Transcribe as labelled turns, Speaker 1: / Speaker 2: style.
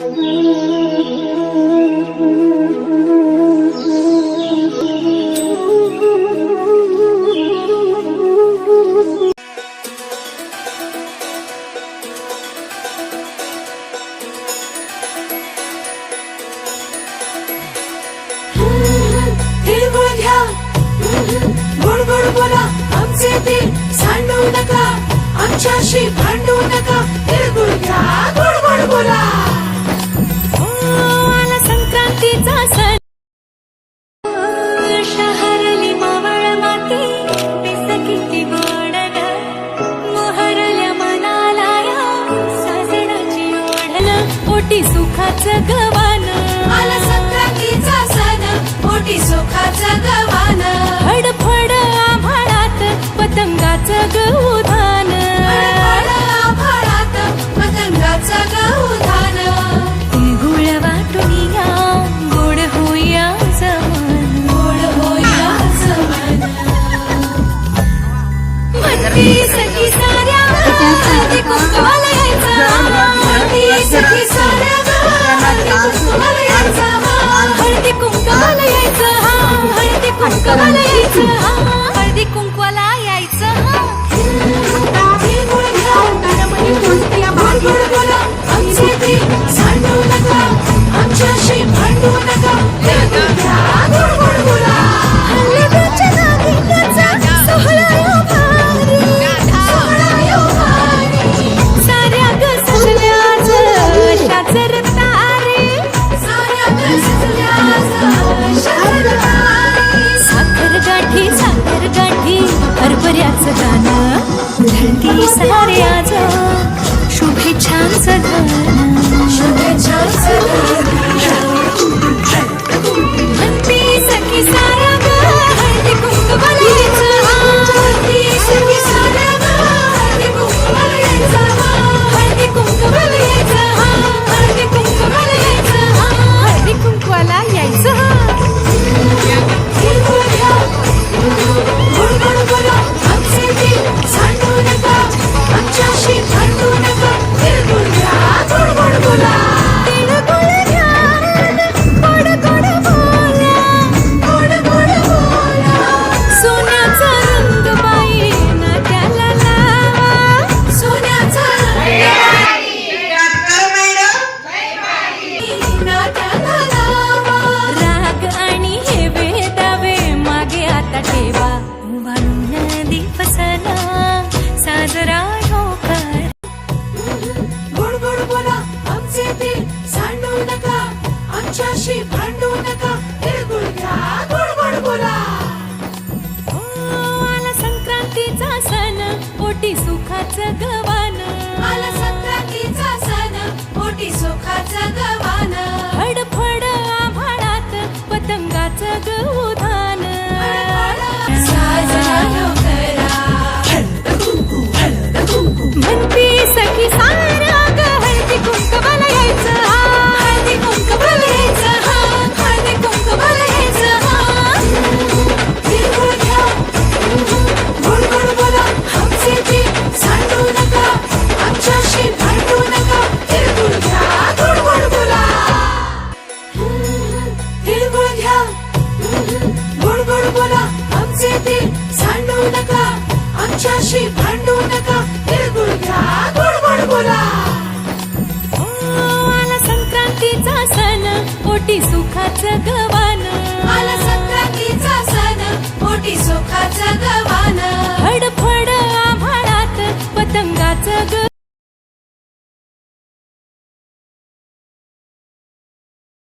Speaker 1: बोला आमचे ते सांडू नका आमच्याशी भांडू नका. तिळगुळ घ्या गोड बोला.
Speaker 2: सुखाचं
Speaker 1: गवा Gracias. Isa आमचे ते सांडू नका. आमच्याशी भांडू नका. घ्या बोला
Speaker 2: हो, आला संक्रांतीचा सण. ओटी सुखाचं गवा